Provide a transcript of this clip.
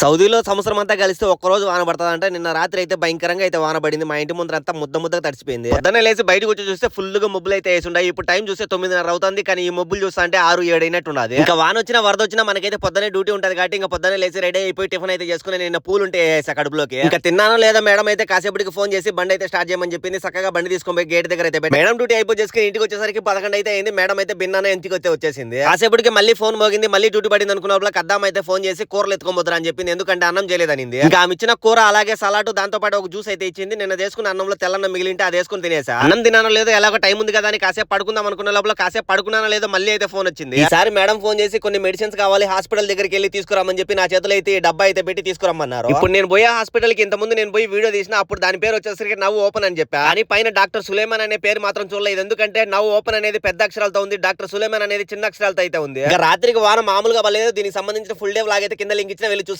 సౌదీలో సంవత్సరం అంతా కలిస్తే ఒక్క రోజు వాన పడుతుందంటే నిన్న రాత్రి అయితే భయంకరంగా అయితే వాన పడింది. మా ఇంటి ముందర అంతా ముద్ద ముద్దగా తడిచిపోయింది పొద్దున్నే లేచి బయటకు వచ్చి చూస్తే ఫుల్గా మబ్బులు అయితే వేసి ఉన్నాయి ఇప్పుడు టైం చూస్తే తొమ్మిదిన్నర అవుతుంది. కానీ ఈ మబ్బులు చూస్తా అంటే ఆరు ఏడు అయినట్టు ఉండదు. ఇంకా వాన వచ్చినా వరద వచ్చినా మనకైతే పొద్దునే డ్యూటీ ఉంటుంది కాబట్టి ఇంకా పొద్దున్నే లేచి రెడీ అయిపోయి టిఫిన్ అయితే చేసుకుని నిన్న పూలు ఉంటే వేసా కడుపులోకి. ఇంకా తిన్నానో లేదా మేడం అయితే కాసేపటికి ఫోన్ చేసి బండి అయితే స్టార్ట్ చేయమని చెప్పింది. చక్కగా బండి తీసుకొని పోయి గేట్ దగ్గర అయితే మేడం డ్యూటీ అయిపోయి చేసుకుని ఇంటికి వచ్చేసరికి పదకొండు అయితే అయింది. మేడం అయితే బిన్నానే ఇంటికి వచ్చే వచ్చేసింది. కాసేపటికి మళ్ళీ ఫోన్ మోగింది. మళ్ళీ డ్యూటీ పడింది అనుకున్న కద్దాం అయితే ఫోన్ చేసి కూరలు ఎత్తుకోబోతురా అని చెప్పింది ఎందుకంటే అన్నం చేయలేదనింది. ఇంకా ఆమె ఇచ్చిన కూర అలాగే సలాటు దాంతో పాటు ఒక జ్యూస్ అయితే ఇచ్చింది. నిన్న చేసుకున్న అన్నంలో తెల్లన్నం మిగిలింటే అది వేసుకుని తినేసా. అన్నం తినానో లేదో ఎలాగో టైం ఉంది కదా అని కాసేపు పడుకుందాం అనుకున్న లోపల కాసేపు పడుకున్నానో లేదో మళ్ళీ అయితే ఫోన్ వచ్చింది. ఈసారి మేడం ఫోన్ చేసి కొన్ని మెడిసిన్స్ కావాలి హాస్పిటల్ దగ్గరికి వెళ్ళి తీసుకురామని చెప్పి నా చేతిలో అయితే ఈ డబ్బా అయితే పెట్టి తీసుకురమ్మన్నారు. ఇప్పుడు నేను పోయే హాస్పిటల్కి ఇంత ముందు నేను పోయి వీడియో తీసిన అప్పుడు దాని పేరు వచ్చేసరికి నవ్వు ఓపెన్ అని చెప్పా. కానీ పైన డాక్టర్ సులేమాన్ అనే పేరు మాత్రం చూడలేదు. ఎందుకంటే నవ్వు ఓపెన్ అనేది పెద్ద అక్షరాలతో ఉంది. డాక్టర్ సులేమాన్ అనేది చిన్న అక్షరాలతో అయితే ఉంది. రాత్రికి వారం మామూలుగా పడలేదు దీనికి సంబంధించిన ఫుల్ డే వ్లాగ్ అయితే కింద లింక్ ఇచ్చిన వెళ్ళి చూసి